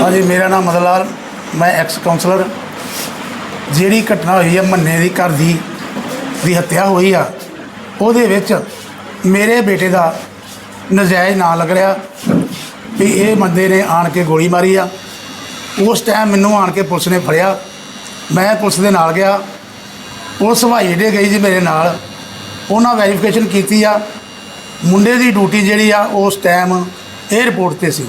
ਹਾਂਜੀ। ਮੇਰਾ ਨਾਮ ਮਦਨ ਲਾਲ ਮੈਂ ਐਕਸ ਕਾਉਂਸਲਰ ਜਿਹੜੀ ਘਟਨਾ ਹੋਈ ਹੈ ਮੰਨੇ ਦੀ, ਘਰ ਦੀ ਦੀ ਹੱਤਿਆ ਹੋਈ ਆ, ਉਹਦੇ ਵਿੱਚ ਮੇਰੇ ਬੇਟੇ ਦਾ ਨਜਾਇਜ਼ ਨਾਂ ਲੱਗ ਰਿਹਾ ਵੀ ਇਹ ਬੰਦੇ ਨੇ ਆਣ ਕੇ ਗੋਲੀ ਮਾਰੀ ਆ। ਉਸ ਟਾਈਮ ਮੈਨੂੰ ਆਣ ਕੇ ਪੁਲਿਸ ਨੇ ਫੜਿਆ। ਮੈਂ ਪੁਲਿਸ ਦੇ ਨਾਲ ਗਿਆ। ਪੁਲਿਸ ਹਵਾਈ ਅੱਡੇ ਗਈ ਜੀ ਮੇਰੇ ਨਾਲ। ਉਹਨਾਂ ਵੈਰੀਫਿਕੇਸ਼ਨ ਕੀਤੀ ਆ। ਮੁੰਡੇ ਦੀ ਡਿਊਟੀ ਜਿਹੜੀ ਆ, ਉਸ ਟਾਈਮ 에ਅਰਪੋਰਟ ਤੇ ਸੀ।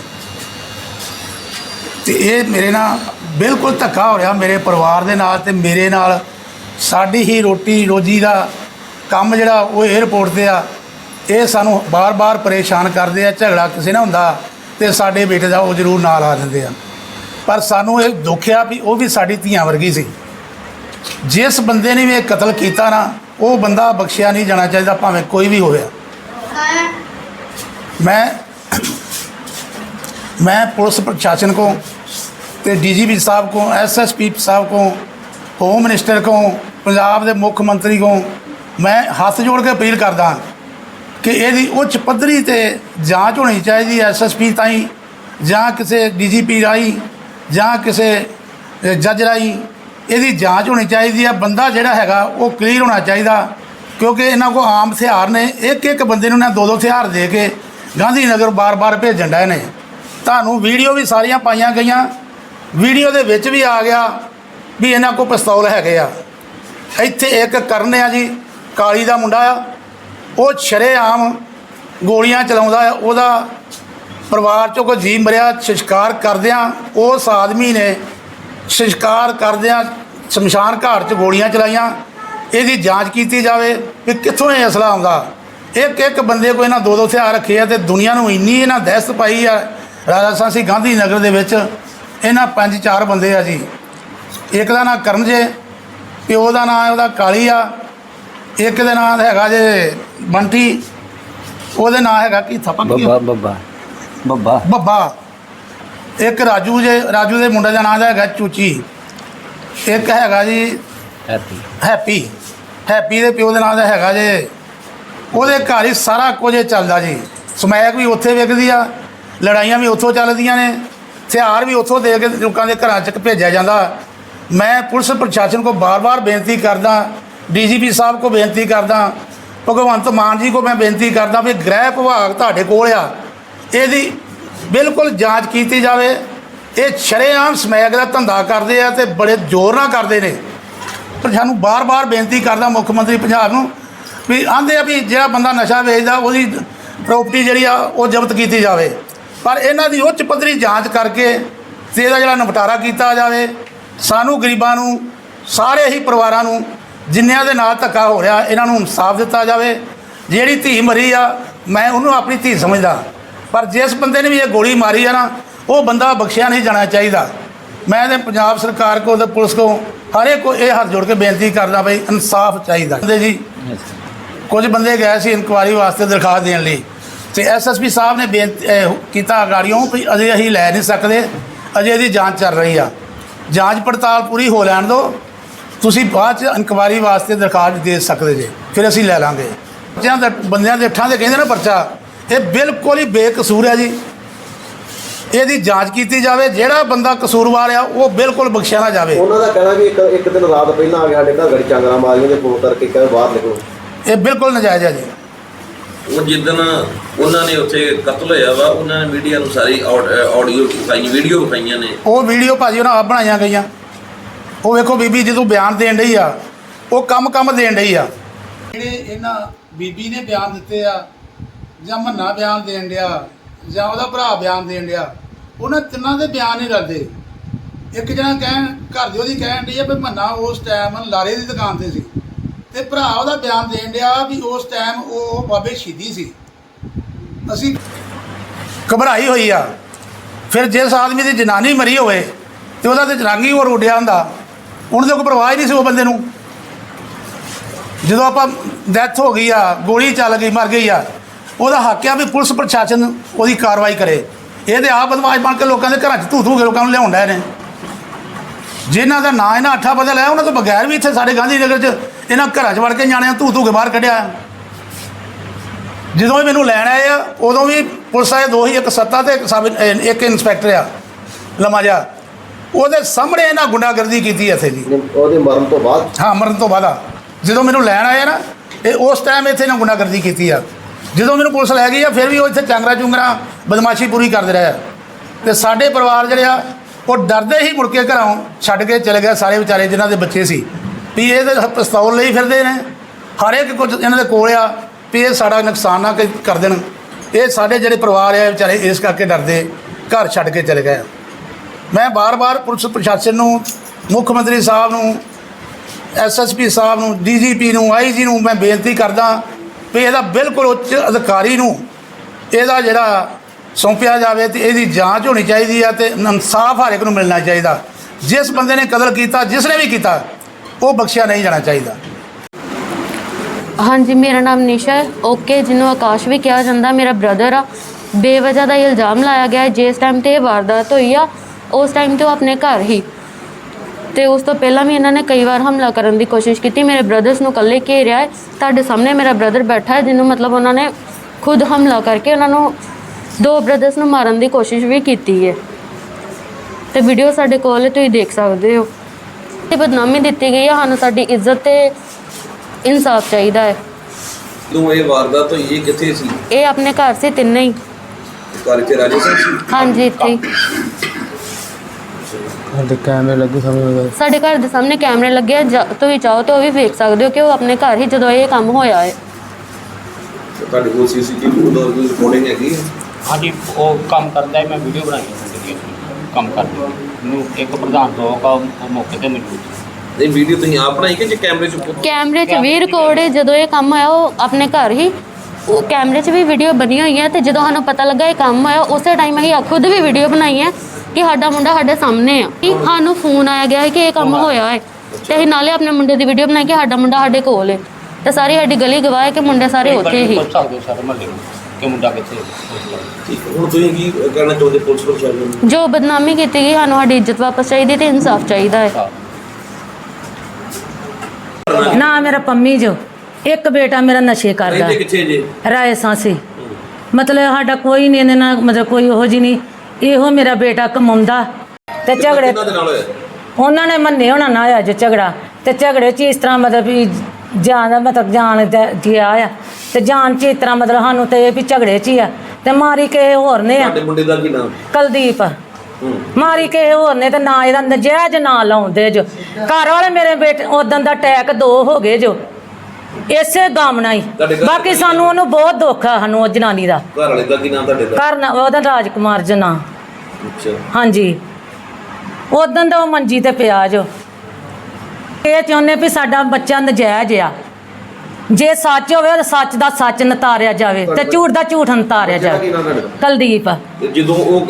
ਤੇ ਇਹ ਮੇਰੇ ਨਾਲ ਬਿਲਕੁਲ ਧੱਕਾ ਹੋ ਰਿਹਾ ਮੇਰੇ ਪਰਿਵਾਰ ਦੇ ਨਾਲ ਤੇ ਮੇਰੇ ਨਾਲ। ਸਾਡੀ ਹੀ ਰੋਟੀ ਰੋਜੀ ਦਾ ਕੰਮ ਜਿਹੜਾ ਉਹ 에ਅਰਪੋਰਟ ਤੇ ਆ। ਇਹ ਸਾਨੂੰ ਬਾਰ-ਬਾਰ ਪਰੇਸ਼ਾਨ ਕਰਦੇ ਆ, ਝਗੜਾ ਕਿਸੇ ਨਾਲ ਹੁੰਦਾ ਤੇ ਸਾਡੇ ਬੇਟੇ ਦਾ ਉਹ ਜ਼ਰੂਰ ਨਾਲ ਆ ਜਾਂਦੇ ਆ। ਪਰ ਸਾਨੂੰ ਇਹ ਦੁੱਖ ਆ ਵੀ ਉਹ ਵੀ ਸਾਡੀ ਧੀਆਂ ਵਰਗੀ ਸੀ। ਜਿਸ ਬੰਦੇ ਨੇ ਵੀ ਇਹ ਕਤਲ ਕੀਤਾ ਨਾ, ਉਹ ਬੰਦਾ ਬਖਸ਼ਿਆ ਨਹੀਂ ਜਾਣਾ ਚਾਹੀਦਾ, ਭਾਵੇਂ ਕੋਈ ਵੀ ਹੋਵੇ। ਮੈਂ ਮੈਂ ਪੁਲਿਸ ਪ੍ਰਸ਼ਾਸਨ ਕੋ ਤੇ ਡੀਜੀਪੀ ਸਾਹਿਬ ਕੋ ਐਸਐਸਪੀ ਸਾਹਿਬ ਕੋ ਹੋਮ ਮਿਨਿਸਟਰ ਕੋ ਪੰਜਾਬ ਦੇ ਮੁੱਖ ਮੰਤਰੀ ਕੋ ਮੈਂ ਹੱਥ ਜੋੜ ਕੇ ਅਪੀਲ ਕਰਦਾ ਕਿ ਇਹਦੀ ਉੱਚ ਪੱਧਰੀ ਤੇ ਜਾਂਚ ਹੋਣੀ ਚਾਹੀਦੀ ਐਸਐਸਪੀ ਤਾਈਂ, ਜਾਂ ਕਿਸੇ ਡੀਜੀਪੀ ਰਾਹੀਂ, ਜਾਂ ਕਿਸੇ ਜੱਜ ਰਾਹੀਂ ਇਹਦੀ ਜਾਂਚ ਹੋਣੀ ਚਾਹੀਦੀ ਹੈ। ਬੰਦਾ ਜਿਹੜਾ ਹੈਗਾ, ਉਹ ਕਲੀਅਰ ਹੋਣਾ ਚਾਹੀਦਾ, ਕਿਉਂਕਿ ਇਹਨਾਂ ਕੋ ਆਮ ਹਥਿਆਰ ਨੇ। ਇੱਕ ਇੱਕ ਬੰਦੇ ਨੂੰ ਨਾ ਦੋ ਦੋ ਹਥਿਆਰ ਦੇ ਕੇ ਗਾਂਧੀ ਨਗਰ ਬਾਰ-ਬਾਰ ਭੇਜਣ ਡਏ ਨੇ। ਤੁਹਾਨੂੰ ਵੀਡੀਓ ਵੀ ਸਾਰੀਆਂ ਪਾਈਆਂ ਗਈਆਂ। ਵੀਡੀਓ ਦੇ ਵਿੱਚ ਵੀ ਆ ਗਿਆ ਵੀ ਇਹਨਾਂ ਕੋਲ ਪਿਸਤੌਲ ਹੈਗੇ ਆ। ਇੱਥੇ ਇੱਕ ਕਰਨ ਆ ਜੀ, ਕਾਲੀ ਦਾ ਮੁੰਡਾ ਆ। ਉਹ ਸ਼ਰੇਆਮ ਗੋਲੀਆਂ ਚਲਾਉਂਦਾ ਆ। ਉਹਦਾ ਪਰਿਵਾਰ ਚੋਂ ਕੋਈ ਜੀ ਮਰਿਆ, ਸੰਸਕਾਰ ਕਰਦਿਆਂ ਉਸ ਆਦਮੀ ਨੇ ਸੰਸਕਾਰ ਕਰਦਿਆਂ ਸ਼ਮਸ਼ਾਨ ਘਾਟ 'ਚ ਗੋਲੀਆਂ ਚਲਾਈਆਂ। ਇਹਦੀ ਜਾਂਚ ਕੀਤੀ ਜਾਵੇ ਵੀ ਕਿੱਥੋਂ ਇਹ ਅਸਲਾ ਆਉਂਦਾ। ਇੱਕ ਇੱਕ ਬੰਦੇ ਕੋਲ ਇਹਨਾਂ ਦੋ ਦੋ ਹਥਿਆਰ ਰੱਖੇ ਆ ਤੇ ਦੁਨੀਆ ਨੂੰ ਇੰਨੀ ਇਹਨਾਂ ਦਹਿਸ਼ਤ ਪਾਈ ਆ। ਰਾਜਸਥਾਨ ਸੀ ਗਾਂਧੀ ਨਗਰ ਦੇ ਵਿੱਚ ਇਹਨਾਂ ਪੰਜ ਚਾਰ ਬੰਦੇ ਆ ਜੀ। ਇੱਕ ਦਾ ਨਾਂ ਕਰਨ ਜੇ ਪਿਓ ਦਾ ਨਾਂ ਉਹਦਾ ਕਾਲੀ ਆ। ਇੱਕ ਦੇ ਨਾਂ ਹੈਗਾ ਜੇ ਬੰਟੀ ਉਹਦੇ ਨਾਂ ਹੈਗਾ ਕੀ ਥਪਕ ਬੱਬਾ ਬੱਬਾ ਬੱਬਾ। ਬੱਬਾ। ਇੱਕ ਰਾਜੂ ਜੇ ਰਾਜੂ ਦੇ ਮੁੰਡੇ ਦਾ ਨਾਂ ਹੈਗਾ ਚੂਚੀ। ਇੱਕ ਹੈਗਾ ਜੀ ਹੈਪੀ। ਹੈਪੀ। ਹੈਪੀ ਦੇ ਪਿਓ ਦੇ ਨਾਂ ਦਾ ਹੈਗਾ ਜੇ। ਉਹਦੇ ਘਰ ਹੀ ਸਾਰਾ ਕੁਝ ਚੱਲਦਾ ਜੀ। ਸਮੈਕ ਵੀ ਉੱਥੇ ਵਿਕਦੀ ਆ ਲੜਾਈਆਂ ਵੀ ਉੱਥੋਂ ਚੱਲਦੀਆਂ ਨੇ। ਹਥਿਆਰ ਵੀ ਉੱਥੋਂ ਦੇ ਕੇ ਲੋਕਾਂ ਦੇ ਘਰਾਂ 'ਚ ਭੇਜਿਆ ਜਾਂਦਾ। ਮੈਂ ਪੁਲਿਸ ਪ੍ਰਸ਼ਾਸਨ ਕੋ ਬਾਰ-ਬਾਰ ਬੇਨਤੀ ਕਰਦਾ, ਡੀਜੀਪੀ ਸਾਹਿਬ ਕੋ ਬੇਨਤੀ ਕਰਦਾ, ਭਗਵੰਤ ਮਾਨ ਜੀ ਕੋ ਮੈਂ ਬੇਨਤੀ ਕਰਦਾ ਵੀ ਗ੍ਰਹਿ ਵਿਭਾਗ ਤੁਹਾਡੇ ਕੋਲ ਆ। ਇਹਦੀ ਬਿਲਕੁਲ ਜਾਂਚ ਕੀਤੀ ਜਾਵੇ। ਇਹ ਸ਼ਰੇਆਮ ਸਮੈਕ ਦਾ ਧੰਦਾ ਕਰਦੇ ਆ ਤੇ ਬੜੇ ਜ਼ੋਰ ਨਾਲ ਕਰਦੇ ਨੇ। ਪਰ ਸਾਨੂੰ ਬਾਰ-ਬਾਰ ਬੇਨਤੀ ਕਰਦਾ ਮੁੱਖ ਮੰਤਰੀ ਪੰਜਾਬ ਨੂੰ ਵੀ ਆਂਦੇ ਆ ਵੀ ਜਿਹੜਾ ਬੰਦਾ ਨਸ਼ਾ ਵੇਚਦਾ, ਉਹਦੀ ਪ੍ਰਾਪਰਟੀ ਜਿਹੜੀ ਆ, ਉਹ ਜ਼ਬਤ ਕੀਤੀ ਜਾਵੇ। ਪਰ ਇਹਨਾਂ ਦੀ ਉੱਚ ਪੱਧਰੀ ਜਾਂਚ ਕਰਕੇ ਤੇ ਇਹਦਾ ਜਿਹੜਾ ਨਿਪਟਾਰਾ ਕੀਤਾ ਜਾਵੇ, ਸਾਨੂੰ ਗਰੀਬਾਂ ਨੂੰ, ਸਾਰੇ ਹੀ ਪਰਿਵਾਰਾਂ ਨੂੰ ਜਿੰਨਿਆਂ ਦੇ ਨਾਲ ਧੱਕਾ ਹੋ ਰਿਹਾ, ਇਹਨਾਂ ਨੂੰ ਇਨਸਾਫ ਦਿੱਤਾ ਜਾਵੇ। ਜਿਹੜੀ ਧੀ ਮਰੀ ਆ, ਮੈਂ ਉਹਨੂੰ ਆਪਣੀ ਧੀ ਸਮਝਦਾ। ਪਰ ਜਿਸ ਬੰਦੇ ਨੇ ਵੀ ਇਹ ਗੋਲੀ ਮਾਰੀ ਆ ਨਾ, ਉਹ ਬੰਦਾ ਬਖਸ਼ਿਆ ਨਹੀਂ ਜਾਣਾ ਚਾਹੀਦਾ। ਮੈਂ ਤੇ ਪੰਜਾਬ ਸਰਕਾਰ ਕੋ ਤੇ ਪੁਲਿਸ ਕੋ ਹਰ ਇੱਕ ਕੋ ਇਹ ਹੱਥ ਜੋੜ ਕੇ ਬੇਨਤੀ ਕਰਦਾ ਬਈ ਇਨਸਾਫ ਚਾਹੀਦਾ। ਕਹਿੰਦੇ ਜੀ, ਕੁਝ ਬੰਦੇ ਗਏ ਸੀ ਇਨਕੁਆਰੀ ਵਾਸਤੇ ਦਰਖਾਸਤ ਦੇਣ ਲਈ। ਤੇ ਐਸਐਸਪੀ ਸਾਹਿਬ ਨੇ ਬੇਨਤੀ ਕੀਤਾ ਗਾੜੀਆਂ ਵੀ ਅਜੇ ਅਸੀਂ ਲੈ ਨਹੀਂ ਸਕਦੇ ਅਜੇ ਇਹਦੀ ਜਾਂਚ ਚੱਲ ਰਹੀ ਆ। ਜਾਂਚ ਪੜਤਾਲ ਪੂਰੀ ਹੋ ਲੈਣ ਦਿਓ ਤੁਸੀਂ ਬਾਅਦ ਚ ਇਨਕੁਆਰੀ ਵਾਸਤੇ ਦਰਖਾਸਤ ਦੇ ਸਕਦੇ ਜੇ ਫਿਰ ਅਸੀਂ ਲੈ ਲਾਂਗੇ। ਬੱਚਿਆਂ ਦੇ ਬੰਦਿਆਂ ਦੇ ਅੱਠਾਂ ਦੇ ਕਹਿੰਦੇ ਨਾ ਪਰਚਾ ਇਹ ਬਿਲਕੁਲ ਹੀ ਬੇਕਸੂਰ ਹੈ ਜੀ। ਇਹਦੀ ਜਾਂਚ ਕੀਤੀ ਜਾਵੇ ਜਿਹੜਾ ਬੰਦਾ ਕਸੂਰਵਾਰ ਆ ਉਹ ਬਿਲਕੁਲ ਬਖਸ਼ਿਆ ਨਾ ਜਾਵੇ। ਉਹਨਾਂ ਦਾ ਕਹਿਣਾ ਵੀ ਇੱਕ ਇੱਕ ਦਿਨ ਰਾਤ ਪਹਿਲਾਂ ਆ ਕੇ ਸਾਡੇ ਘਰ ਗੜੀ ਚਾਂਗਰਾ ਮਾਰੀਆਂ ਦੇ ਫੋਨ ਕਰਕੇ ਕਹਿੰਦੇ ਬਾਹਰ ਨਿਕਲੋ। ਇਹ ਬਿਲਕੁਲ ਨਜਾਇਜ਼ ਹੈ ਜੀ। ਉਹ ਜਿੱਦਣ ਉਹਨਾਂ ਨੇ ਉੱਥੇ ਕਤਲ ਹੋਇਆ ਵਾ ਉਹਨਾਂ ਨੇ ਮੀਡੀਆ ਨੂੰ ਸਾਰੀ ਆਡੀਓ ਵਿਖਾਈ ਵੀਡੀਓ ਵਿਖਾਈਆਂ ਨੇ। ਉਹ ਵੀਡੀਓ ਭਾਜੀ ਉਹਨਾਂ ਆਪ ਬਣਾਈਆਂ ਗਈਆਂ। ਉਹ ਵੇਖੋ ਬੀਬੀ ਜਦੋਂ ਬਿਆਨ ਦੇਣ ਡਈ ਆ ਉਹ ਕੰਮ ਕੰਮ ਦੇਣ ਡਈ ਆ। ਜਿਹੜੇ ਇਹਨਾਂ ਬੀਬੀ ਨੇ ਬਿਆਨ ਦਿੱਤੇ ਆ ਜਾਂ ਮੰਨਾ ਬਿਆਨ ਦੇਣ ਡਿਆ ਜਾਂ ਉਹਦਾ ਭਰਾ ਬਿਆਨ ਦੇਣ ਡਿਆ ਉਹਨਾਂ ਤਿੰਨਾਂ ਦੇ ਬਿਆਨ ਨਹੀਂ ਰਲਦੇ। ਇੱਕ ਜਣਾ ਕਹਿਣ ਘਰ ਦੀ ਉਹਦੀ ਕਹਿਣ ਡਈ ਆ ਵੀ ਮੰਨਾ ਉਸ ਟਾਈਮ ਲਾਰੇ ਦੀ ਦੁਕਾਨ ਤੇ ਸੀ। ਤੇ ਭਰਾ ਉਹਦਾ ਬਿਆਨ ਦੇਣ ਡਿਆ ਵੀ ਉਸ ਟਾਈਮ ਉਹ ਬਾਬੇ ਸ਼ਹੀਦੀ ਸੀ। ਅਸੀਂ ਘਬਰਾਈ ਹੋਈ ਆ। ਫਿਰ ਜਿਸ ਆਦਮੀ ਦੀ ਜਨਾਨੀ ਮਰੀ ਹੋਵੇ ਤੇ ਉਹਦਾ ਤੇ ਰੰਗ ਹੀ ਹੋਰ ਉੱਡਿਆ ਹੁੰਦਾ, ਉਹਨਾਂ ਦੇ ਕੋਈ ਪਰਵਾਹ ਹੀ ਨਹੀਂ ਸੀ ਉਹ ਬੰਦੇ ਨੂੰ। ਜਦੋਂ ਆਪਾਂ ਡੈਥ ਹੋ ਗਈ ਆ, ਗੋਲੀ ਚੱਲ ਗਈ, ਮਰ ਗਈ ਆ, ਉਹਦਾ ਹੱਕ ਆ ਵੀ ਪੁਲਿਸ ਪ੍ਰਸ਼ਾਸਨ ਉਹਦੀ ਕਾਰਵਾਈ ਕਰੇ। ਇਹ ਤੇ ਆਪ ਬਦਮਾਸ਼ ਬਣ ਕੇ ਲੋਕਾਂ ਦੇ ਘਰਾਂ 'ਚ ਧੂ ਧੂ ਕੇ ਲੋਕਾਂ ਨੂੰ ਲਿਆਉਣ ਡਏ ਨੇ। ਜਿਨ੍ਹਾਂ ਦਾ ਨਾਂ ਇਹਨਾਂ ਅੱਠਾ ਪਤਾ ਲਿਆ ਉਹਨਾਂ ਤੋਂ ਬਗੈਰ ਵੀ ਇੱਥੇ ਸਾਡੇ ਗਾਂਧੀ ਨਗਰ 'ਚ ਇਹਨਾਂ ਘਰਾਂ 'ਚ ਵੜ ਕੇ ਨਿਆਣਿਆਂ ਧੂ ਧੂ ਕੇ ਬਾਹਰ ਕੱਢਿਆ। ਜਦੋਂ ਵੀ ਮੈਨੂੰ ਲੈਣ ਆਏ ਆ ਉਦੋਂ ਵੀ ਪੁਲਿਸ ਆਏ ਦੋ ਹੀ ਇੱਕ ਸੱਤਾ ਤੇ ਇੱਕ ਸਬ ਇੱਕ ਇੰਸਪੈਕਟਰ ਆ ਲੰਮਾ ਜਿਹਾ। ਉਹਦੇ ਸਾਹਮਣੇ ਇਹਨਾਂ ਗੁੰਡਾਗਰਦੀ ਕੀਤੀ ਇੱਥੇ ਜੀ ਉਹਦੇ ਮਰਨ ਤੋਂ ਬਾਅਦ? ਹਾਂ ਮਰਨ ਤੋਂ ਬਾਅਦ ਆ। ਜਦੋਂ ਮੈਨੂੰ ਲੈਣ ਆਏ ਨਾ ਇਹ ਉਸ ਟਾਈਮ ਇੱਥੇ ਨਾ ਗੁੰਡਾਗਰਦੀ ਕੀਤੀ ਆ। ਜਦੋਂ ਮੈਨੂੰ ਪੁਲਿਸ ਲੈ ਗਈ ਆ ਫਿਰ ਵੀ ਉਹ ਇੱਥੇ ਚਾਂਗਰਾ ਚੁੰਗਰਾ ਬਦਮਾਸ਼ੀ ਪੂਰੀ ਕਰਦੇ ਰਹੇ ਆ। ਤੇ ਸਾਡੇ ਪਰਿਵਾਰ ਜਿਹੜੇ ਆ ਉਹ ਡਰਦੇ ਹੀ ਮੁੜ ਕੇ ਘਰੋਂ ਛੱਡ ਕੇ ਚਲੇ ਗਏ ਸਾਰੇ ਵਿਚਾਰੇ ਜਿਨ੍ਹਾਂ ਦੇ ਬੱਚੇ ਸੀ। ਵੀ ਇਹ ਤਾਂ ਪਿਸਤੌਲ ਲਈ ਫਿਰਦੇ ਨੇ। ਹਰ ਇੱਕ ਕੁਝ ਇਹਨਾਂ ਦੇ ਕੋਲ ਆ ਵੀ ਇਹ ਸਾਡਾ ਨੁਕਸਾਨ ਨਾ ਕ- ਕਰ ਦੇਣ। ਇਹ ਸਾਡੇ ਜਿਹੜੇ ਪਰਿਵਾਰ ਆ ਵਿਚਾਰੇ ਇਸ ਕਰਕੇ ਡਰਦੇ, ਘਰ ਛੱਡ ਕੇ ਚਲੇ ਗਏ ਮੈਂ ਬਾਰ-ਬਾਰ ਪੁਲਿਸ ਪ੍ਰਸ਼ਾਸਨ ਨੂੰ, ਮੁੱਖ ਮੰਤਰੀ ਸਾਹਿਬ ਨੂੰ ਐਸਐਸਪੀ ਸਾਹਿਬ ਨੂੰ ਡੀਜੀਪੀ ਨੂੰ ਆਈਜੀ ਨੂੰ ਮੈਂ ਬੇਨਤੀ ਕਰਦਾ ਵੀ ਇਹਦਾ ਬਿਲਕੁਲ ਉੱਚ ਅਧਿਕਾਰੀ ਨੂੰ ਇਹਦਾ ਜਿਹੜਾ ਸੌਂਪਿਆ ਜਾਵੇ ਤੇ ਇਹਦੀ ਜਾਂਚ ਹੋਣੀ ਚਾਹੀਦੀ ਆ ਤੇ ਇਨਸਾਫ ਹਰ ਇੱਕ ਨੂੰ ਮਿਲਣਾ ਚਾਹੀਦਾ। ਜਿਸ ਬੰਦੇ ਨੇ ਕਤਲ ਕੀਤਾ ਜਿਸ ਨੇ ਵੀ ਕੀਤਾ ਉਹ ਬਖਸ਼ਿਆ ਨਹੀਂ ਜਾਣਾ ਚਾਹੀਦਾ। ਹਾਂਜੀ, ਮੇਰਾ ਨਾਮ ਨਿਸ਼ਾ ਹੈ। ਓਕੇ, ਜਿਹਨੂੰ ਆਕਾਸ਼ ਵੀ ਕਿਹਾ ਜਾਂਦਾ, ਮੇਰਾ ਬ੍ਰਦਰ ਆ। ਬੇਵਜ੍ਹਾ ਦਾ ਇਲਜ਼ਾਮ ਲਾਇਆ ਗਿਆ ਹੈ। ਜਿਸ ਟਾਈਮ ਤੇ ਇਹ ਵਾਰਦਾਤ ਹੋਈ ਆ, ਉਸ ਟਾਈਮ ਤੇ ਉਹ ਆਪਣੇ ਘਰ ਹੀ। ਤੇ ਉਸ ਤੋਂ ਪਹਿਲਾਂ ਵੀ ਇਹਨਾਂ ਨੇ ਕਈ ਵਾਰ ਹਮਲਾ ਕਰਨ ਦੀ ਕੋਸ਼ਿਸ਼ ਕੀਤੀ। ਮੇਰੇ ਬ੍ਰਦਰਸ ਨੂੰ ਇਕੱਲੇ ਘੇਰਿਆ ਹੈ। ਤੁਹਾਡੇ ਸਾਹਮਣੇ ਮੇਰਾ ਬ੍ਰਦਰ ਬੈਠਾ ਹੈ, ਜਿਹਨੂੰ ਮਤਲਬ ਉਹਨਾਂ ਨੇ ਖੁਦ ਹਮਲਾ ਕਰਕੇ ਉਹਨਾਂ ਨੂੰ ਦੋ ਬ੍ਰਦਰਸ ਨੂੰ ਮਾਰਨ ਦੀ ਕੋਸ਼ਿਸ਼ ਵੀ ਕੀਤੀ ਹੈ। ਤੇ ਵੀਡੀਓ ਸਾਡੇ ਕੋਲ ਹੈ, ਤੁਸੀਂ ਦੇਖ ਸਕਦੇ ਹੋ। ਤੇ ਬਦਨਾਮੀ ਦਿੱਤੀ ਗਈ ਹੈ ਸਾਨੂੰ ਸਾਡੀ ਇੱਜ਼ਤ ਤੇ ਇਨਸਾਫ ਚਾਹੀਦਾ ਹੈ। ਜਦੋਂ ਇਹ ਵਾਰਦਾਤ ਹੋਈ ਇਹ ਕਿੱਥੇ ਸੀ? ਇਹ ਆਪਣੇ ਘਰ ਸੇ ਤਿੰਨੇ ਹੀ। ਘਰ ਚ ਰਾਜਸਥਾਨ ਸੀ? ਹਾਂਜੀ ਇੱਥੇ ਹੀ। ਸਾਡੇ ਕੈਮਰੇ ਲੱਗੇ ਸਮਝ ਸਾਡੇ ਘਰ ਦੇ ਸਾਹਮਣੇ ਕੈਮਰੇ ਲੱਗੇ ਆ ਜਾ- ਤੁਸੀਂ ਚਾਹੋ ਤਾਂ ਉਹ ਵੀ ਵੇਖ ਸਕਦੇ ਹੋ ਕਿ ਉਹ ਆਪਣੇ ਘਰ ਹੀ ਜਦੋਂ ਇਹ ਕੰਮ ਹੋਇਆ ਹੈ। ਤੇ ਤੁਹਾਡੇ ਕੋਲ ਸੀਸੀਟੀਵੀ ਉਹਦਾ ਕੋਈ ਰਿਕਾਰਡਿੰਗ ਹੈਗੀ ਹੈ? ਹਾਂਜੀ ਉਹ ਕੰਮ ਕਰਦਾ ਹੈ ਮੈਂ ਵੀਡੀਓ ਬਣਾਈ ਹੈ ਉਹਦੀ ਕੰਮ ਕਰਦਾ ਨੂੰ ਇੱਕ ਪ੍ਰਧਾਨ ਲੋਕ ਆ ਉਹ ਮੌਕੇ ਤੇ ਮੌਜੂਦ ਸੀ। ਨਹੀਂ ਵੀਡੀਓ ਤੁਸੀਂ ਆਪ ਬਣਾਈ ਕਿ ਜੇ ਕੈਮਰੇ ਚ ਫੋਟੋ ਕੈਮਰੇ 'ਚ ਵੀ ਰਿਕਾਰਡ ਹੈ ਜਦੋਂ ਇਹ ਕੰਮ ਹੋਇਆ ਉਹ ਆਪਣੇ ਘਰ ਹੀ ਉਹ ਕੈਮਰੇ 'ਚ ਵੀ ਵੀਡੀਓ ਬਣੀ ਹੋਈ ਹੈ ਤੇ ਜਦੋਂ ਸਾਨੂੰ ਪਤਾ ਲੱਗਾ ਇਹ ਕੰਮ ਹੋਇਆ ਉਸੇ ਟਾਈਮ ਅਸੀਂ ਖੁਦ ਵੀ ਵੀਡੀਓ ਬਣਾਈ ਹੈ ਕਿ ਸਾਡਾ ਮੁੰਡਾ ਸਾਡੇ ਸਾਹਮਣੇ ਆ। ਕਿ ਸਾਨੂੰ ਫੋਨ ਆਇਆ ਗਿਆ ਹੈ ਕਿ ਇਹ ਕੰਮ ਹੋਇਆ ਹੈ ਤੇ ਅਸੀਂ ਨਾਲੇ ਆਪਣੇ ਮੁੰਡੇ ਦੀ ਵੀਡੀਓ ਬਣਾਈ ਕਿ ਸਾਡਾ ਮੁੰਡਾ ਸਾਡੇ ਕੋਲ ਹੈ। ਤੇ ਸਾਰੀ ਸਾਡੀ ਗਲੀ ਗਵਾਹ ਹੈ ਕਿ ਮੁੰਡੇ ਸਾਰੇ ਉੱਥੇ ਹੀ। ਪੁੱਛ ਸਕਦੇ ਹੋ ਸਾਰੇ ਮਹੱਲੇ ਨੂੰ ਕਿ ਮੁੰਡਾ ਕਿੱਥੇ ਹੈ? ਉਸ time। ਠੀਕ ਹੈ ਹੁਣ ਤੁਸੀਂ ਕੀ ਕਹਿਣਾ ਚਾਹੁੰਦੇ ਪੁਲਿਸ ਪ੍ਰਸ਼ਾਸਨ ਨੂੰ? ਜੋ ਬਦਨਾਮੀ ਕੀਤੀ ਗਈ ਸਾਨੂੰ ਸਾਡੀ ਇੱਜ਼ਤ ਵਾਪਸ ਚਾਹੀਦੀ ਤੇ ਇਨਸਾਫ ਚਾਹੀਦਾ ਹੈ। ਹਾਂ। ਨਾ ਮੇਰਾ ਪੰਮੀ ਜੋ ਇੱਕ ਬੇਟਾ ਮੇਰਾ ਨਸ਼ੇ ਕਰਦਾ। ਰਹਿੰਦੇ ਕਿੱਥੇ ਜੇ? ਰਾਏ ਸਾਂਸੀ। ਮਤਲਬ ਸਾਡਾ ਕੋਈ ਨਹੀਂ ਇਹਦੇ ਨਾਲ ਮਤਲਬ ਕੋਈ ਉਹੋ ਜੀ ਨਹੀਂ। ਇਹੋ ਮੇਰਾ ਬੇਟਾ ਕਮਾਉਂਦਾ ਤੇ ਝਗੜੇ ਕਿਹਨਾਂ ਦੇ ਨਾਲ ਹੋਇਆ? ਉਹਨਾਂ ਨੇ ਮੰਨੇ ਹੋਣਾ ਨਾ ਹੋਇਆ ਜੋ ਝਗੜਾ ਤੇ ਝਗੜੇ 'ਚ ਇਸ ਤਰ੍ਹਾਂ ਮਤਲਬ ਵੀ ਜਾਨ ਦਾ ਮਤਲਬ ਜਾਨ ਦਾ ਗਿਆ ਆ ਤੇ ਜਾਨ 'ਚ ਇਸ ਤਰ੍ਹਾਂ ਮਤਲਬ ਸਾਨੂੰ ਤੇ ਇਹ ਵੀ ਝਗੜੇ 'ਚ ਹੀ ਆ। ਤੇ ਮਾਰੀ ਕਿਸੇ ਹੋਰ ਨੇ ਆ। ਤੁਹਾਡੇ ਮੁੰਡੇ ਦਾ ਕੀ ਨਾਮ? ਕੁਲਦੀਪ। ਹੂੰ। ਮਾਰੀ ਕਿਸੇ ਹੋਰ ਨੇ ਤੇ ਨਾ ਇਹਦਾ ਨਜਾਇਜ਼ ਨਾਂ ਲਾਉਂਦੇ ਜੋ। ਘਰ ਵਾਲੇ ਮੇਰੇ ਬੇਟੇ ਉਦੋਂ ਦਾ ਅਟੈਕ ਦੋ ਹੋ ਗਏ ਜੋ। ਇਸੇ ਗਮ ਨਾਲ ਹੀ। ਘਰ ਬਾਕੀ ਸਾਨੂੰ ਉਹਨੂੰ ਬਹੁਤ ਦੁੱਖ ਆ ਸਾਨੂੰ ਉਹ ਜਨਾਨੀ ਦਾ। ਘਰ ਵਾਲੇ ਦਾ ਕੀ ਨਾਮ ਤੁਹਾਡੇ ਦਾ? ਘਰ ਨਾ ਉਹਦਾ ਰਾਜਕੁਮਾਰ ਜਨਾ। ਅੱਛਾ। ਹਾਂਜੀ। ਉਦੋਂ ਦਾ ਉਹ ਮੰਜੀ ਤੇ ਪਿਆ ਜੋ। ਇਹ ਚਾਹੁੰਦੇ ਵੀ ਸਾਡਾ ਬੱਚਾ ਨਜਾਇਜ਼ ਆ। ਜੇ ਸੱਚ ਹੋਵੇ ਤਾਂ ਸੱਚ ਦਾ ਸੱਚ ਨਤਾਰਿਆ ਜਾਵੇ ਤੇ ਝੂਠ ਦਾ ਝੂਠ ਨਤਾਰਿਆ ਜਾਵੇ। ਕੁਲਦੀਪ। ਜਦੋਂ ਉਹ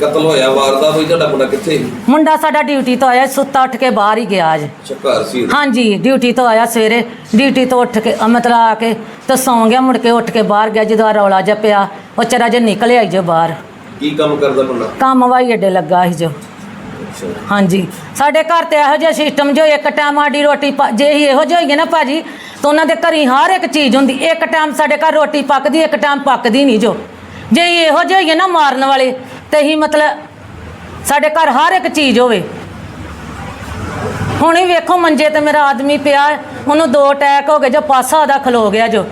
ਕਤਲ ਹੋਇਆ ਵਾਰਦਾਤ ਹੋਈ ਤੁਹਾਡਾ ਮੁੰਡਾ ਕਿੱਥੇ ਸੀ? ਮੁੰਡਾ ਸਾਡਾ ਡਿਊਟੀ ਤੋਂ ਆਇਆ ਸੁੱਤਾ ਉੱਠ ਕੇ ਬਾਹਰ ਹੀ ਗਿਆ ਅੱਜ। ਘਰ ਸੀ। ਹਾਂਜੀ ਡਿਊਟੀ ਤੋਂ ਆਇਆ ਸਵੇਰੇ। ਡਿਊਟੀ ਤੋਂ ਉੱਠ ਕੇ ਮਤਲਬ ਆ ਕੇ ਤੇ ਸੌਂ ਗਿਆ ਮੁੜ ਕੇ ਉੱਠ ਕੇ ਬਾਹਰ ਗਿਆ ਜਦੋਂ ਰੌਲਾ ਜਿਹਾ ਪਿਆ ਉਹ ਚਰਾ ਜੇ ਨਿਕਲ ਆਈ ਜੋ ਬਾਹਰ। ਕੀ ਕੰਮ ਕਰਦਾ ਮੁੰਡਾ? ਕੰਮ ਵਾਈ ਅੱਡੇ ਲੱਗਾ ਸੀ ਜੋ। ਹਾਂਜੀ। ਸਾਡੇ ਘਰ ਤੇ ਇਹੋ ਜਿਹਾ ਸਿਸਟਮ ਜੋ ਇੱਕ ਟਾਈਮ ਸਾਡੀ ਰੋਟੀ ਪ- ਜੇ ਹੀ ਇਹੋ ਜਿਹੇ ਹੋਈਏ ਨਾ ਭਾਜੀ ਤਾਂ ਉਹਨਾਂ ਦੇ ਘਰੀ ਹਰ ਇੱਕ ਚੀਜ਼ ਹੁੰਦੀ। ਇੱਕ ਟਾਈਮ ਸਾਡੇ ਘਰ ਰੋਟੀ ਪੱਕਦੀ ਇੱਕ ਟਾਈਮ ਪੱਕਦੀ ਨਹੀਂ ਜੋ। ਜੇ ਹੀ ਇਹੋ ਜਿਹੇ ਹੋਈਏ ਨਾ ਮਾਰਨ ਵਾਲੇ ਤੇ ਹੀ ਮਤਲਬ ਸਾਡੇ ਘਰ ਹਰ ਇੱਕ ਚੀਜ਼ ਹੋਵੇ। ਹੁਣ ਹੀ ਵੇਖੋ ਮੰਜੇ ਤੇ ਮੇਰਾ ਆਦਮੀ ਪਿਆ ਹੈ, ਉਹਨੂੰ ਦੋ ਅਟੈਕ ਹੋ ਗਏ ਜੋ ਪਾਸਾ ਉਹਦਾ ਖਲੋ ਗਿਆ ਜੋ।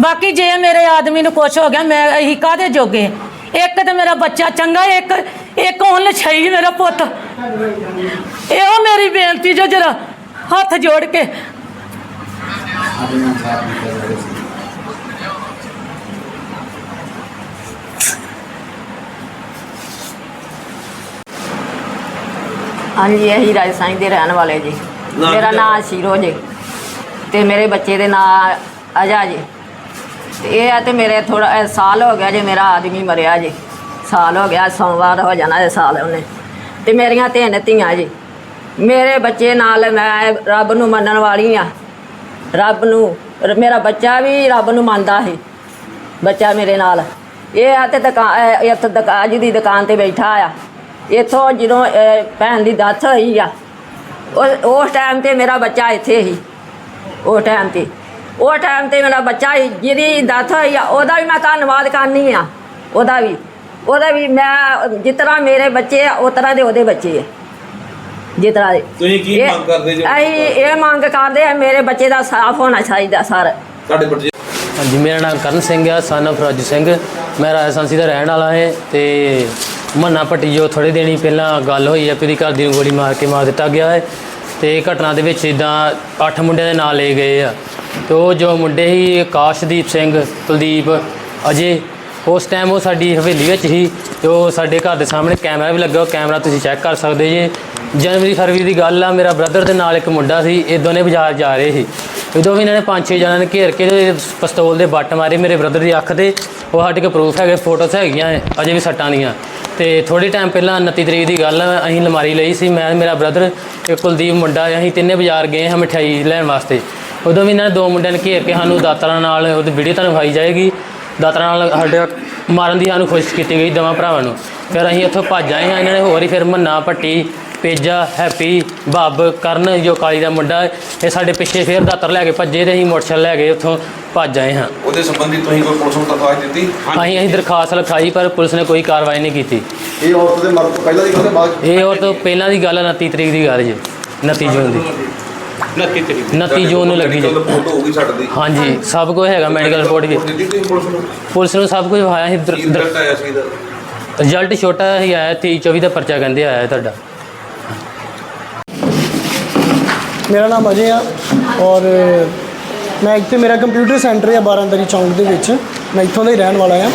ਬਾਕੀ ਜੇ ਮੇਰੇ ਆਦਮੀ ਨੂੰ ਕੁਛ ਹੋ ਗਿਆ ਮੈਂ ਇਹੀ ਕਾਹਦੇ ਜੋਗੇ? ਇੱਕ ਤੇ ਮੇਰਾ ਬੱਚਾ ਚੰਗਾ ਇੱਕ ਇੱਕ ਉਹਨ ਛਈ ਮੇਰਾ ਪੁੱਤ। ਇਹੋ ਮੇਰੀ ਬੇਨਤੀ ਜੋ ਜਰਾ ਹੱਥ ਜੋੜ ਕੇ। ਹਾਂਜੀ ਅਸੀਂ ਰਾਜਸਥਾਨ ਦੇ ਰਹਿਣ ਵਾਲੇ ਜੀ। ਨਾਮ ਮੇਰਾ ਕੀ ਨਾਮ ਸ਼ੀਰੋ ਜੀ। ਤੇ ਮੇਰੇ ਬੱਚੇ ਦੇ ਨਾਂ ਅਜਾ ਜੀ। ਤੇ ਇਹ ਆ ਤੇ ਮੇਰੇ ਥੋੜਾ ਸਾਲ ਹੋ ਗਿਆ ਜੇ ਮੇਰਾ ਆਦਮੀ ਮਰਿਆ ਜੀ। ਸਾਲ ਹੋ ਗਿਆ ਸੋਮਵਾਰ ਹੋ ਜਾਣਾ ਇਹ ਸਾਲ ਉਹਨੇ। ਤੇ ਮੇਰੀਆਂ ਤਿੰਨ ਧੀਆਂ ਜੀ। ਮੇਰੇ ਬੱਚੇ ਨਾਲ ਮੈਂ ਰੱਬ ਨੂੰ ਮੰਨਣ ਵਾਲੀ ਆ। ਰੱਬ ਨੂੰ ਮੇਰਾ ਬੱਚਾ ਵੀ ਰੱਬ ਨੂੰ ਮੰਨਦਾ ਸੀ, ਬੱਚਾ ਮੇਰੇ ਨਾਲ। ਇਹ ਆ ਤੇ ਦੁਕਾਨ ਇੱਥੇ ਦੁਕਾਨ ਦੀ ਦੁਕਾਨ ਤੇ ਬੈਠਾ ਆ। ਇੱਥੋਂ ਜਦੋਂ ਭੈਣ ਦੀ ਦੱਤ ਹੋਈ ਆ ਉਸ ਉਸ ਟਾਈਮ ਤੇ ਮੇਰਾ ਬੱਚਾ ਇੱਥੇ ਸੀ। ਉਹ ਟਾਈਮ ਤੇ। ਉਹ ਟਾਈਮ ਤੇ ਮੇਰਾ ਬੱਚਾ ਸੀ, ਜਿਹਦੀ ਦੱਤ ਹੋਈ ਆ, ਉਹਦਾ ਵੀ ਮੈਂ ਧੰਨਵਾਦ ਕਰਨੀ ਆ। ਉਹਦਾ ਵੀ। ਉਹਦਾ ਵੀ ਮੈਂ ਜਿਸ ਤਰ੍ਹਾਂ ਮੇਰੇ ਬੱਚੇ ਆ ਉਸ ਤਰ੍ਹਾਂ ਦੇ ਉਹਦੇ ਬੱਚੇ ਆ। ਜਿਸ ਤਰ੍ਹਾਂ ਦੇ। ਤੁਸੀਂ ਕੀ ਇਹ- ਮੰਗ ਕਰਦੇ ਜੋ? ਅਸੀਂ ਇਹ ਮੰਗ ਕਰਦੇ ਆ ਮੇਰੇ ਬੱਚੇ ਦਾ ਸਾਫ਼ ਹੋਣਾ ਚਾਹੀਦਾ ਸਰ। ਤੁਹਾਡੇ ਬੱਚੇ ਹਾਂਜੀ ਮੇਰਾ ਨਾਮ ਕਰਨ ਸਿੰਘ ਆ ਸਨ of ਰਾਜੂ ਸਿੰਘ। ਮੈਂ ਰਾਜਸਥਾਨੀ ਦਾ ਰਹਿਣ ਵਾਲਾ ਹਾਂ ਤੇ ਮੰਨਾ ਪੱਟੀ ਜੋ ਥੋੜੇ ਦਿਨ ਹੀ ਪਹਿਲਾਂ ਗੱਲ ਹੋਈ ਹੈ ਕਿ ਉਹਦੀ ਘਰ ਦੀ ਨੂੰ ਗੋਲੀ ਮਾਰ ਕੇ ਮਾਰ ਦਿੱਤਾ ਗਿਆ ਹੈ ਤੇ ਇਹ ਘਟਨਾ ਦੇ ਵਿੱਚ ਇਦਾਂ ਅੱਠ ਮੁੰਡਿਆਂ ਦੇ ਨਾਂ ਲਏ ਗਏ ਆ। ਤੇ ਉਹ ਜੋ ਮੁੰਡੇ ਸੀ ਆਕਾਸ਼ਦੀਪ ਸਿੰਘ ਕੁਲਦੀਪ ਅਜੇ ਉਸ ਟਾਈਮ ਉਹ ਸਾਡੀ ਹਵੇਲੀ ਵਿੱਚ ਸੀ ਜੋ ਸਾਡੇ ਘਰ ਦੇ ਸਾਹਮਣੇ ਕੈਮਰਾ ਵੀ ਲੱਗਾ, ਉਹ ਕੈਮਰਾ ਤੁਸੀਂ ਚੈੱਕ ਕਰ ਸਕਦੇ ਜੇ। ਜਨਵਰੀ ਫਰਵਰੀ ਦੀ ਗੱਲ ਆ, ਮੇਰਾ ਬ੍ਰਦਰ ਦੇ ਨਾਲ ਇੱਕ ਮੁੰਡਾ ਸੀ, ਇਹ ਦੋਨੇ ਬਾਜ਼ਾਰ ਜਾ ਰਹੇ ਸੀ। ਉਦੋਂ ਵੀ ਇਹਨਾਂ ਨੇ ਪੰਜ ਛੇ ਜਣਾਂ ਨੇ ਘੇਰ ਕੇ ਤੇ ਪਿਸਤੌਲ ਦੇ ਬੱਟ ਮਾਰੇ ਮੇਰੇ ਬ੍ਰਦਰ ਦੀ ਅੱਖ ਤੇ। ਉਹ ਸਾਡੇ ਕੋਲ ਪ੍ਰੂਫ ਹੈਗੇ ਫੋਟੋਸ ਹੈਗੀਆਂ, ਅਜੇ ਵੀ ਸੱਟਾਂ ਦੀਆਂ। ਤੇ ਥੋੜੀ ਟਾਈਮ ਪਹਿਲਾਂ 29 ਤਰੀਕ ਦੀ ਗੱਲ ਅਸੀਂ ਲਮਾਰੀ ਲਈ ਸੀ, ਮੈਂ, ਮੇਰਾ ਬ੍ਰਦਰ ਤੇ ਕੁਲਦੀਪ ਮੁੰਡਾ, ਅਸੀਂ ਤਿੰਨੇ ਬਾਜ਼ਾਰ ਗਏ ਹਾਂ ਮਠਿਆਈ ਲੈਣ ਵਾਸਤੇ। ਉਦੋਂ ਵੀ ਇਹਨਾਂ ਨੇ ਦੋ ਮੁੰਡਿਆਂ ਨੇ ਘੇਰ ਕੇ ਸਾਨੂੰ ਦਾਤਰਾਂ ਨਾਲ, ਉਹਦੀ ਵੀਡੀਓ ਤੁਹਾਨੂੰ ਵਿਖਾਈ ਜਾਏਗੀ। ਦਾਤਰਾਂ ਨਾਲ ਸਾਡੇ ਮਾਰਨ ਦੀ ਸਾਨੂੰ ਕੋਸ਼ਿਸ਼ ਕੀਤੀ ਗਈ ਦੋਵਾਂ ਭਰਾਵਾਂ ਨੂੰ। ਫਿਰ ਅਸੀਂ ਉੱਥੋਂ ਭੱਜ ਆਏ ਹਾਂ ਇਹਨਾਂ ਨੇ ਹੋਰ ਹੀ ਫਿਰ ਮੰਨਾ ਪੱਟੀ ਪੇਜਾ ਹੈਪੀ ਬੱਬ ਕਰਨ ਜੋ ਕਾਲੀ ਦਾ ਮੁੰਡਾ ਹੈ, ਇਹ ਸਾਡੇ ਪਿੱਛੇ ਫਿਰ ਦਾਤਰ ਲੈ ਕੇ ਭੱਜੇ ਤੇ ਅਸੀਂ ਮੋਟਰਸਾਈਕਲ ਲੈ ਕੇ ਉੱਥੋਂ ਭੱਜ ਆਏ ਹਾਂ। ਉਹਦੇ ਸੰਬੰਧੀ ਤੁਸੀਂ ਕੋਈ ਪੁਲਿਸ ਨੂੰ ਦਰਖਾਸਤ ਦਿੱਤੀ? ਅਸੀਂ ਅਸੀਂ ਦਰਖਾਸਤ ਲਿਖਾਈ ਪਰ ਪੁਲਿਸ ਨੇ ਕੋਈ ਕਾਰਵਾਈ ਨਹੀਂ ਕੀਤੀ। ਇਹ ਔਰਤ ਦੇ ਮਰਨ ਤੋਂ ਪਹਿਲਾਂ ਦੀ ਗੱਲ ਹੈ ਬਾਅਦ 'ਚ? ਇਹ ਉਹ ਤੋਂ ਪਹਿਲਾਂ ਦੀ ਗੱਲ ਹੈ 29 ਤਰੀਕ ਦੀ ਗੱਲ ਜੀ 29 ਜੂਨ ਦੀ। 29 ਤਰੀਕ 29 ਜੂਨ ਨੂੰ ਲੱਗੀ ਜੀ। ਫੋਟੋ ਹੋਊਗੀ ਛੱਡਦੀ ਹਾਂਜੀ ਸਭ ਕੁਝ ਹੈਗਾ ਮੈਡੀਕਲ ਰਿਪੋਰਟ ਵੀ। ਦਿੱਤੀ ਤੁਸੀਂ ਪੁਲਿਸ ਨੂੰ? ਪੁਲਿਸ ਨੂੰ ਸਭ ਕੁਝ ਵਿਖਾਇਆ ਸੀ ਕੀ ਰਿਜ਼ਲਟ ਆਇਆ ਸੀ ਇਹਦਾ? ਰਿਜ਼ਲਟ ਛੋਟਾ ਹੀ ਆਇਆ 23 24 ਦਾ ਪਰਚਾ ਕਹਿੰਦੇ ਆਇਆ ਤੁਹਾਡਾ। ਮੇਰਾ ਨਾਮ ਅਜੇ ਆ ਔਰ ਮੈਂ ਇੱਥੇ ਮੇਰਾ ਕੰਪਿਊਟਰ ਸੈਂਟਰ ਹੈ ਬਾਰਾਂਦਰੀ ਚੌਂਕ ਦੇ ਵਿੱਚ। ਮੈਂ ਇੱਥੋਂ ਦਾ ਹੀ ਰਹਿਣ ਵਾਲਾ ਆ।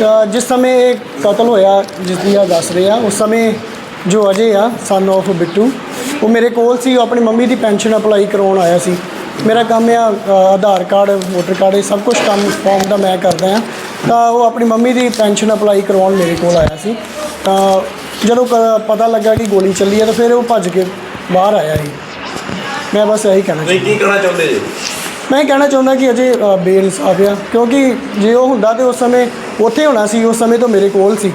ਤਾਂ ਜਿਸ ਸਮੇਂ ਇਹ ਕਤਲ ਹੋਇਆ ਜਿਸ ਦੀ ਆ ਦੱਸ ਰਹੇ ਆ ਉਸ ਸਮੇਂ ਜੋ ਅਜੇ ਆ ਸਨ of ਬਿੱਟੂ ਉਹ ਮੇਰੇ ਕੋਲ ਸੀ ਉਹ ਆਪਣੀ ਮੰਮੀ ਦੀ ਪੈਨਸ਼ਨ ਅਪਲਾਈ ਕਰਵਾਉਣ ਆਇਆ ਸੀ। ਮੇਰਾ ਕੰਮ ਆ ਆਧਾਰ ਕਾਰਡ ਵੋਟਰ ਕਾਰਡ ਇਹ ਸਭ ਕੁਝ ਕੰਮ ਫਾਰਮ ਦਾ ਮੈਂ ਕਰਦਾ ਆ ਤਾਂ ਉਹ ਆਪਣੀ ਮੰਮੀ ਦੀ ਪੈਨਸ਼ਨ ਅਪਲਾਈ ਕਰਵਾਉਣ ਮੇਰੇ ਕੋਲ ਆਇਆ ਸੀ। ਤਾਂ ਜਦੋਂ ਪਤਾ ਲੱਗਾ ਕਿ ਗੋਲੀ ਚੱਲੀ ਹੈ ਤਾਂ ਫਿਰ ਉਹ ਭੱਜ ਕੇ ਬਾਹਰ ਆਇਆ ਸੀ ਮੈਂ ਬਸ ਇਹੀ ਕਹਿਣਾ ਤੁਸੀਂ ਕੀ ਕਹਿਣਾ ਚਾਹੁੰਦੇ ਜੀ? ਮੈਂ ਕਹਿਣਾ ਚਾਹੁੰਦਾ ਕਿ ਅਜੇ ਬੇਇਨਸਾਫ ਆ। ਕਿਉਂਕਿ ਜੇ ਉਹ ਹੁੰਦਾ ਤੇ ਉਸ ਸਮੇਂ ਉੱਥੇ ਹੋਣਾ ਸੀ ਉਸ ਸਮੇਂ ਤੋਂ ਮੇਰੇ ਕੋਲ ਸੀ।